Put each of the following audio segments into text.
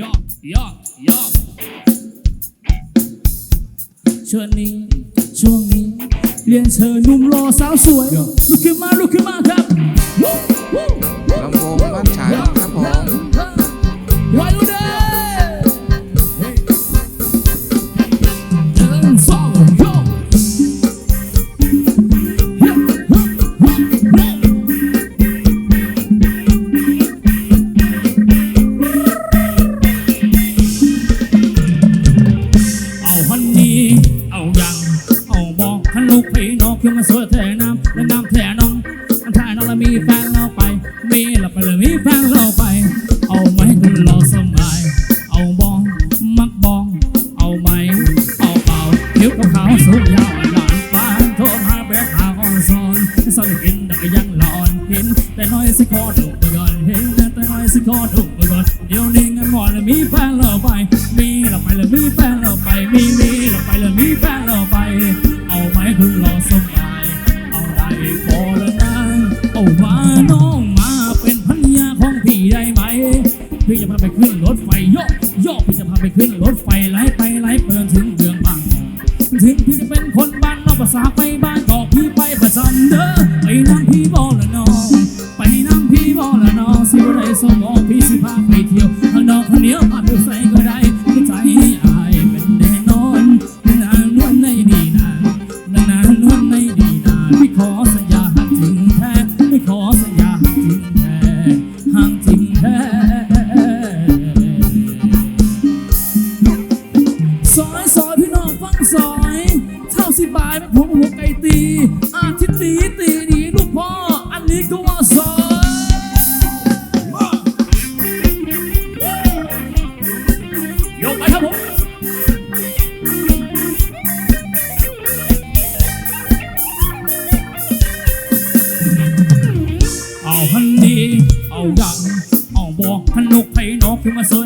ยอกยอกยอกชวงนี้ช่วงนี้เรียนเชิญหนุ่มรอสาวสวยลุกขึ้นมาลุกขึ้นมาครับ Nông phí nô kiêm sơ thể nam Nam พี่จะพาไปขึ้นรถไฟโยกโยกพี่จะพาไปขึ้นรถไฟไหลไปไหลเปิดถึงเมืองพังถึงพี่จะเป็นคนบ้านนอกภาษาไปบ้าน ไก่ตีอาทิตย์ตีตีนี้ลูกพ่อ อันนี้ก็ว่าสอยกไปครัผมเอาฮันดีเอาดังเอาบอกฮันนกไผ่นกขึ้นมาสวย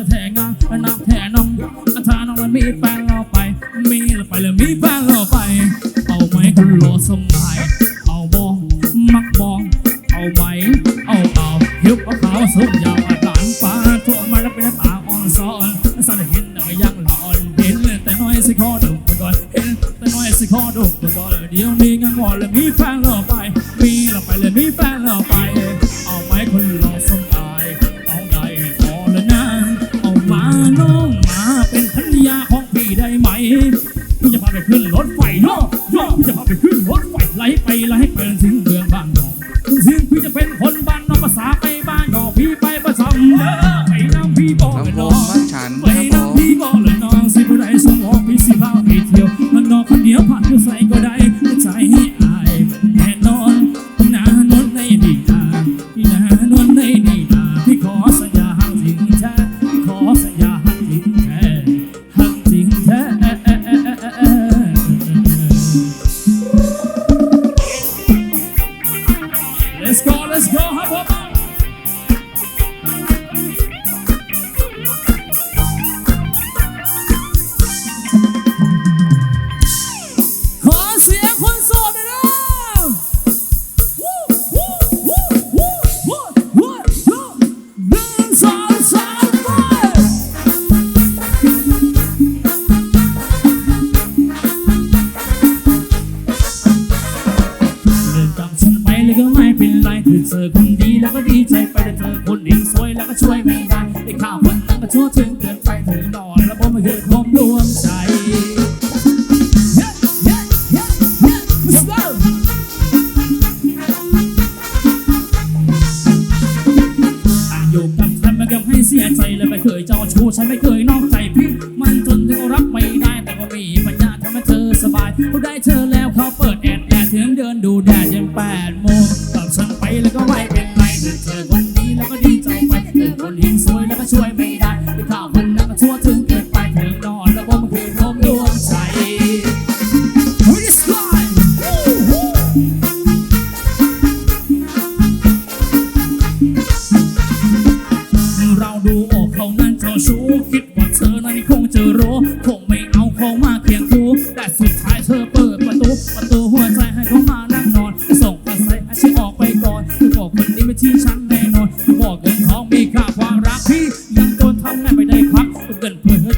แปดโมงกลับฉันไปแล้วก็ไม่เป็นไรเจอคนนี้แล้วก็ดีใจไปเจอคนเฮงสวยแล้วก็ช่วย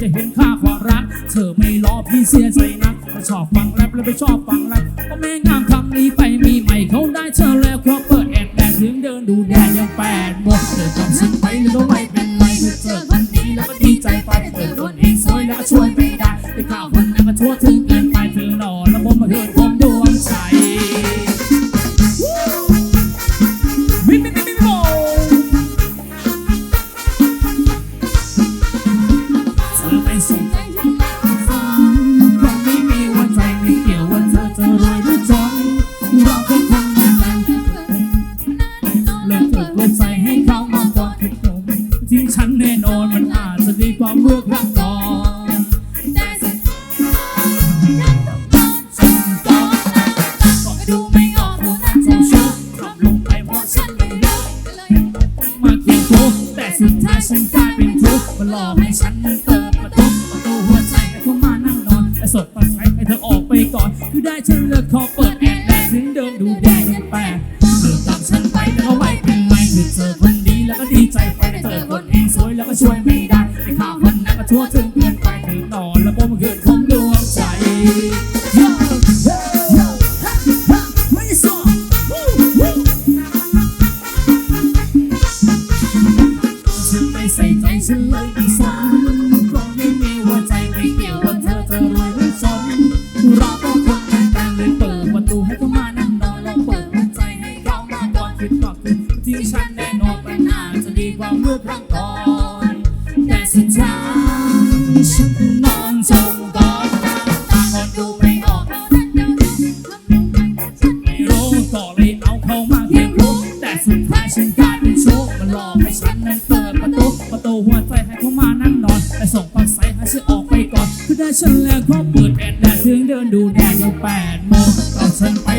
จะเห็นค่าความรัก เธอไม่รอพี่เสียใจนะกถ้ชอบฟังแรปแล้วไปชอบฟังแรปก็แม่งามคำนี้ไป หัดใจให้เขามากกว่าแค่ตรงที่ฉันแน่นอนมันอาจจะดีกว่าเมื่อครั้ง Listen.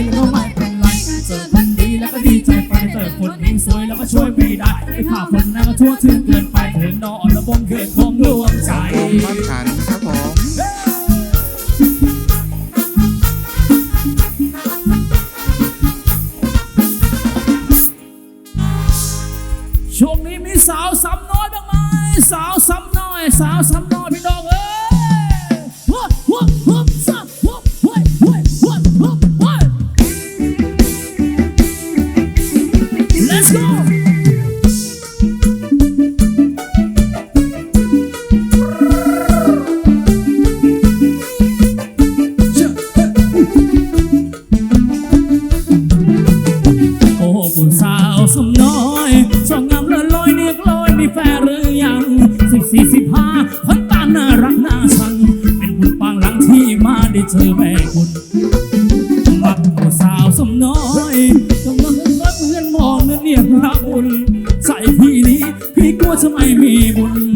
ทำไมมีบุญ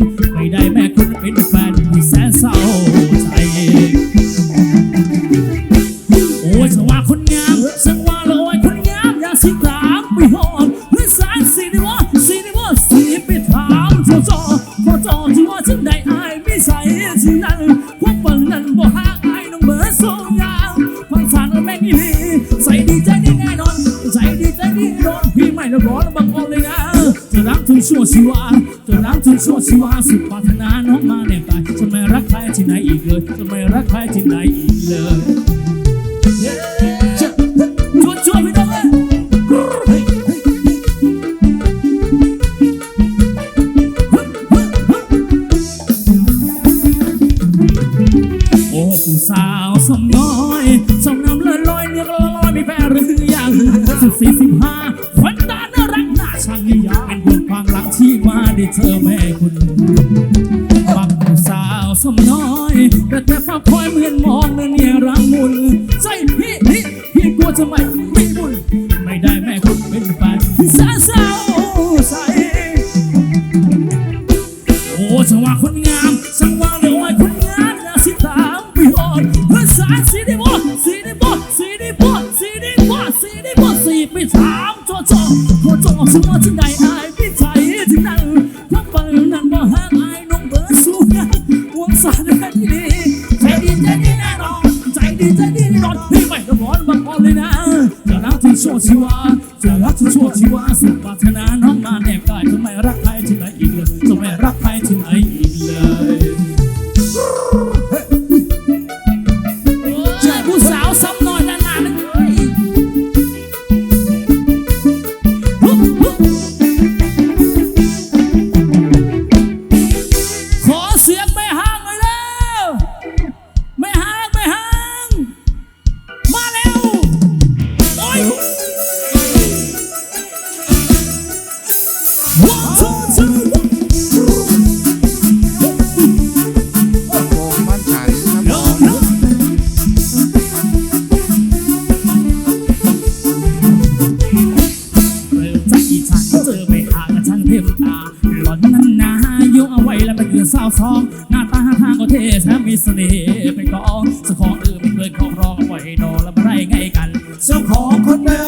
love. สาวสองหน้าตาทางก็เท่แถมมีเสน่ห์เป็นกองสะของอื่นไม่เคยคองรองปล่อยให้นอนแล้วมาไรไงกันเจ้าของคนเดิม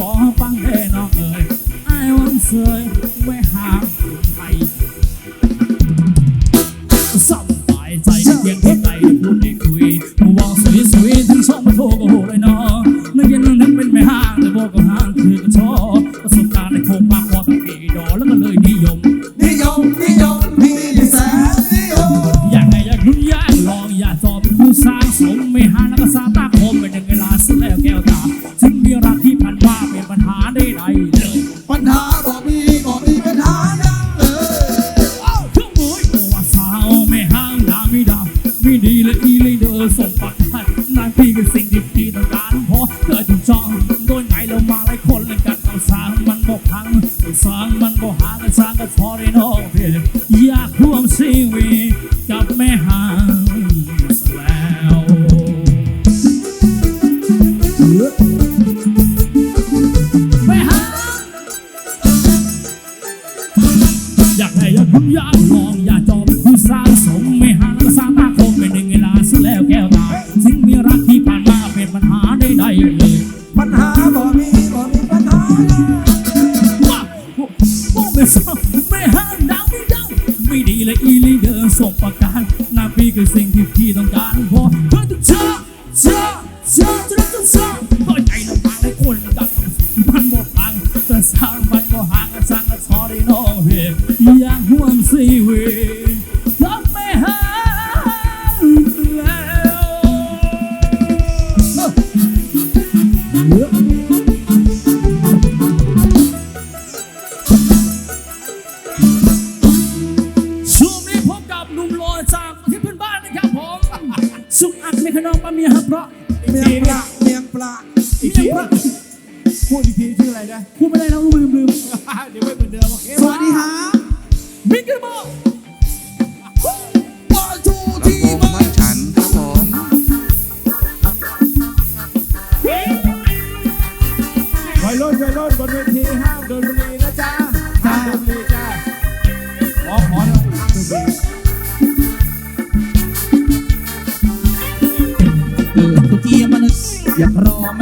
บอกฟังให้น้องเอ๋ยไอ้วันเสยไม่ห่างใคร Beagle และอีลีเดินส่งประการนาปีคือสิ่งที่พี่ต้องการ มีขนมปลาเมียฮะเพราะเมียงปลาเมียงปลาอีปลาพูดอีกทีชื่ออะไรนะพูดไม่ได้แล้วลืมลืมเดี๋ยวไม่เหมือนเดิมโอเคสวัสดีครับมิกเกอร์บอ อย่ารอ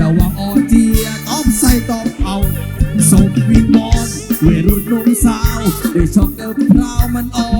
ระวังออเจียตอบใส่ตอบเอาสมวิมอนเวรุ่นนุ่มสาวได้ช็อกเดอพราวมันออก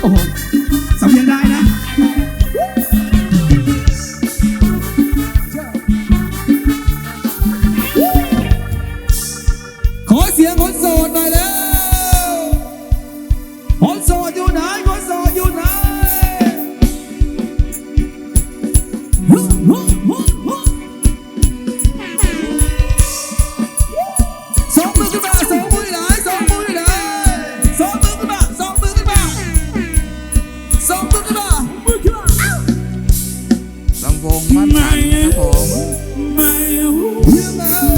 Oh. my home, my home.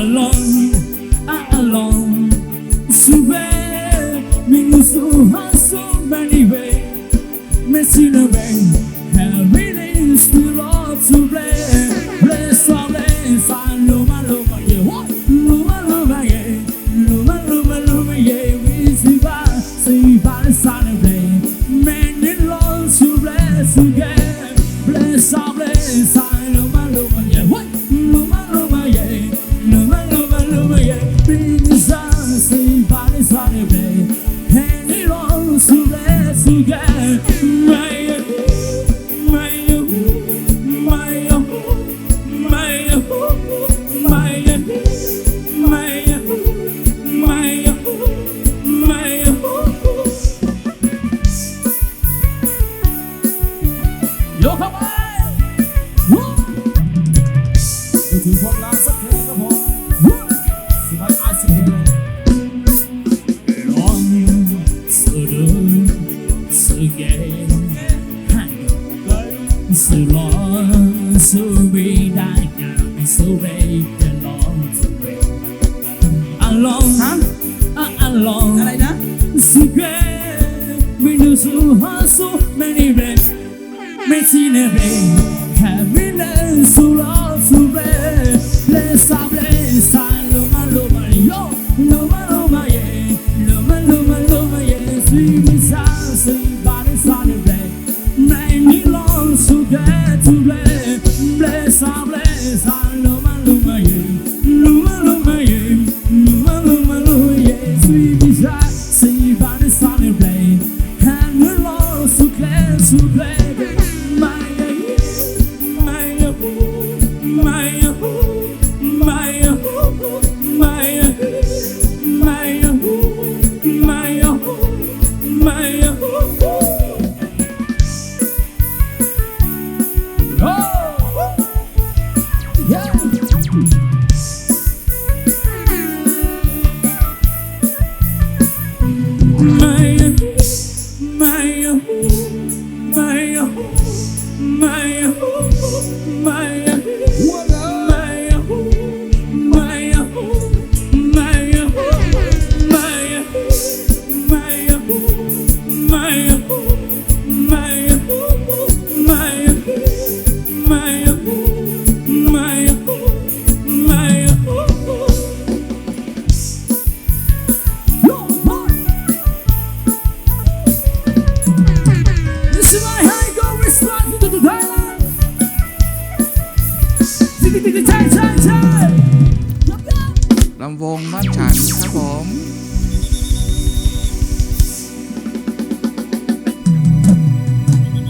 along fire. used to hustle many racks, missing a way. Happiness to love to play, let's stop, let's stop. Tudo